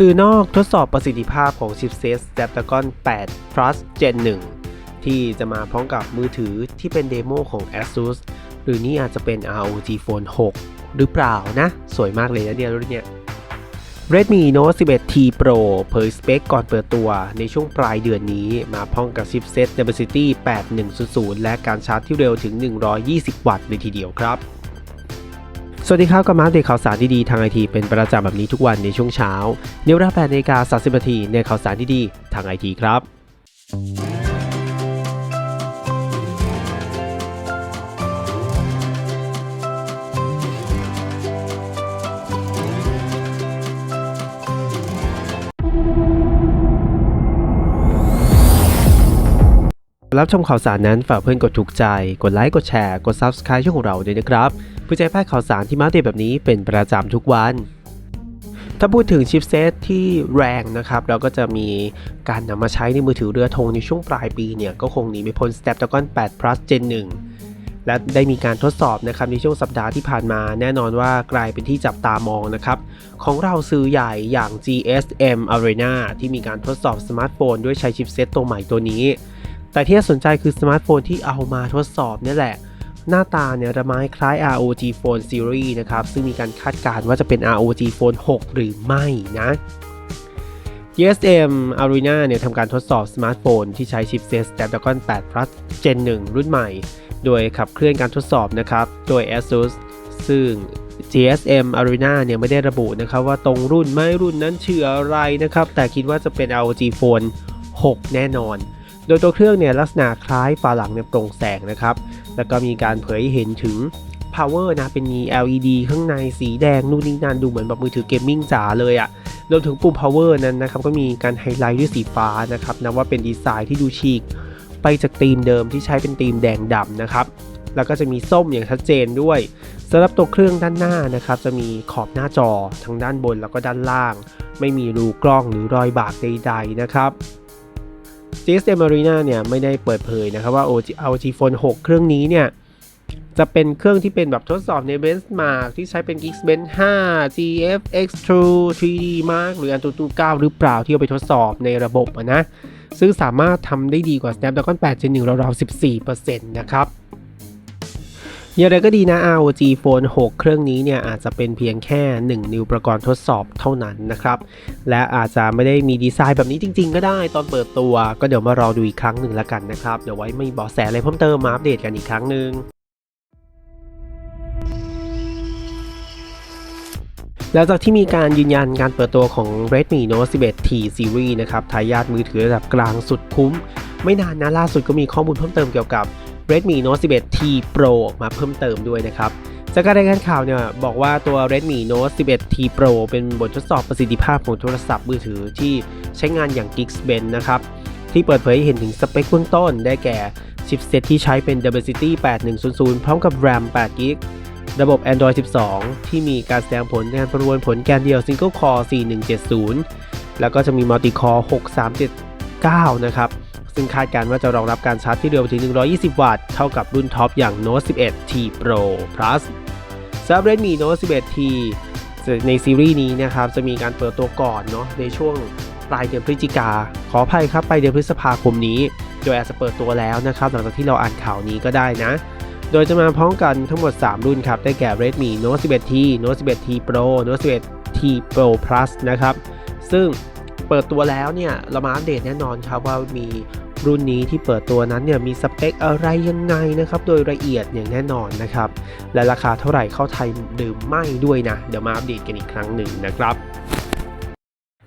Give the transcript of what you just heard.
สื่อนอกทดสอบประสิทธิภาพของชิปเซต Snapdragon 8 Plus Gen 1 ที่จะมาพร้อมกับมือถือที่เป็นเดโมของ ASUS หรือนี่อาจจะเป็น ROG Phone 6 หรือเปล่านะ สวยมากเลยนะเนี่ยรุ่นเนี่ย Redmi Note 11T Pro เผยสเปคก่อนเปิดตัวในช่วงปลายเดือนนี้มาพร้อมกับชิปเซต Dimensity 8100 และการชาร์จที่เร็วถึง 120 วัตต์เลยทีเดียวครับ สวัสดีครับกับมาเดตข่าวสารดีๆทางไอทีเป็นประจำแบบนี้ทุกวันในช่วงเช้าในเวลา8นาฬิกา30นาทีในข่าวสารดีๆทางไอทีครับ รับชมข่าวสารนั้นฝากเพื่อนกดถูกใจ กดไลค์ กดแชร์ กด Subscribe ช่องของเราด้วยนะครับ เพื่อจะให้พลาดข่าวสารที่มาเดตแบบนี้เป็นประจำทุกวัน ถ้าพูดถึงชิปเซตที่แรงนะครับ เราก็จะมีการนำมาใช้ในมือถือเรือธงในช่วงปลายปีเนี่ย ก็คงหนีไม่พ้น Snapdragon 8 Plus Gen 1 และได้มีการทดสอบนะครับในช่วงสัปดาห์ที่ผ่านมา แน่นอนว่ากลายเป็นที่จับตามองนะครับ ของเราซื้อใหญ่อย่าง GSM Arena ที่มีการทดสอบสมาร์ทโฟนด้วยใช้ชิปเซตตัวใหม่ตัวนี้แต่ที่น่าสนใจคือสมาร์ทโฟนที่เอามาทดสอบนี่แหละ หน้าตาเนี่ยระม้คล้าย ROG Phone Series นะครับ ซึ่งมีการคาดการณ์ว่าจะเป็น ROG Phone 6 หรือไม่นะ GSM Arena เนี่ยทำการทดสอบสมาร์ทโฟนที่ใช้ชิปเซต Snapdragon 8 Plus Gen 1 รุ่นใหม่ โดยขับเคลื่อนการทดสอบนะครับ โดย ASUS ซึ่ง GSM Arena เนี่ยไม่ได้ระบุนะครับว่าตรงรุ่นไม่รุ่นนั้นชื่ออะไรนะครับ แต่คิดว่าจะเป็น ROG Phone 6 แน่นอน โดยตัวเครื่องเนี่ยลักษณะคล้ายฝาหลังเนี่ยโปร่งแสงนะครับ แล้วก็มีการเผยเห็นถึง power นะ เป็นมี LED ข้างในสีแดงนู่นนี่นั่นดูเหมือนแบบมือถือเกมมิ่งจ๋าเลยอะ่ะรวมถึงปุ่ม power นั้นนะครับ ก็มีการไฮไลท์ด้วยสีฟ้านะครับนับว่าเป็นดีไซน์ที่ดูฉีก ไปจากธีมเดิมที่ใช้เป็นธีมแดงดำนะครับแล้วก็จะมีส้มอย่างชัดเจนด้วยสำหรับตัวเครื่องด้านหน้านะครับ จะมีขอบหน้าจอทั้งด้านบนแล้วก็ด้านล่าง ไม่มีรูกล้องหรือรอยบากใดๆนะครับ GSM Arena เนี่ยไม่ได้เปิดเผยนะครับว่า ROG Phone 6 เครื่องนี้เนี่ยจะเป็นเครื่องที่เป็นแบบทดสอบใน Benchmark ที่ใช้เป็น Geekbench 5 GFX True 3D Mark หรือ Antutu 9 หรือเปล่าที่เอาไปทดสอบในระบบะนะ ซึ่งสามารถทำได้ดีกว่า Snapdragon 8 Gen 1ราวๆ14%นะครับ อย่างไรก็ดีนะ ROG Phone 6 เครื่องนี้เนี่ยอาจจะเป็นเพียงแค่ 1 นิ้วประกอบทดสอบเท่านั้นนะครับ และอาจจะไม่ได้มีดีไซน์แบบนี้จริง ๆ ก็ได้ตอนเปิดตัว ก็เดี๋ยวมารอดูอีกครั้งหนึ่งแล้วกันนะครับ เดี๋ยวไว้ไม่เบอกแสอะไรเพิ่มเติมมาอัปเดตกันอีกครั้งหนึ่งหลังจากที่มีการยืนยันการเปิดตัวของ Redmi Note 11T Series นะครับทายาทมือถือระดับกลางสุดคุ้ม ไม่นานนะล่าสุดก็มีข้อมูลเพิ่มเติมเกี่ยวกับ Redmi Note 11T Pro ออกมาเพิ่มเติมด้วยนะครับจากการรายงานข่าวเนี่ยบอกว่าตัว Redmi Note 11T Pro เป็นบททดสอบประสิทธิภาพของโทรศัพท์มือถือที่ใช้งานอย่าง Geekbench นะครับ ที่เปิดเผยให้เห็นถึงสเปคเบื้องต้น ได้แก่ชิปเซตที่ใช้เป็น Dimensity 8100 พร้อมกับ RAM 8 GB ระบบ Android 12 ที่มีการแสดงผลการประมวลผลแกนเดียว Single Core 4170 แล้วก็จะมี Multi Core 6379 นะครับ ซึ่งคาดการณ์ว่าจะรองรับการชาร์จที่เร็วถึง 120 วัตต์ เท่ากับรุ่นท็อปอย่าง Note 11T Pro Plus สำหรับ Redmi Note 11T ในซีรีส์นี้นะครับจะมีการเปิดตัวก่อนเนาะในช่วงปลายเดือนพฤศจิกา ขออภัยครับปลายเดือนพฤษภาคมนี้ โดยอาจจะเปิดตัวแล้วนะครับหลังจากที่เราอ่านข่าวนี้ก็ได้นะ โดยจะมาพร้อมกันทั้งหมด 3 รุ่นครับ ได้แก่ Redmi Note 11T Note 11T Pro Note 11T Pro Plus นะครับ ซึ่งเปิดตัวแล้วเนี่ยเรามาอัปเดตแน่นอนครับว่ามี รุ่นนี้ที่เปิดตัวนั้นเนี่ยมีสเปคอะไรยังไงนะครับ โดยละเอียดอย่างแน่นอนนะครับ และราคาเท่าไหร่เข้าไทยหรือไม่ด้วยนะ เดี๋ยวมาอัปเดตกันอีกครั้งหนึ่งนะครับ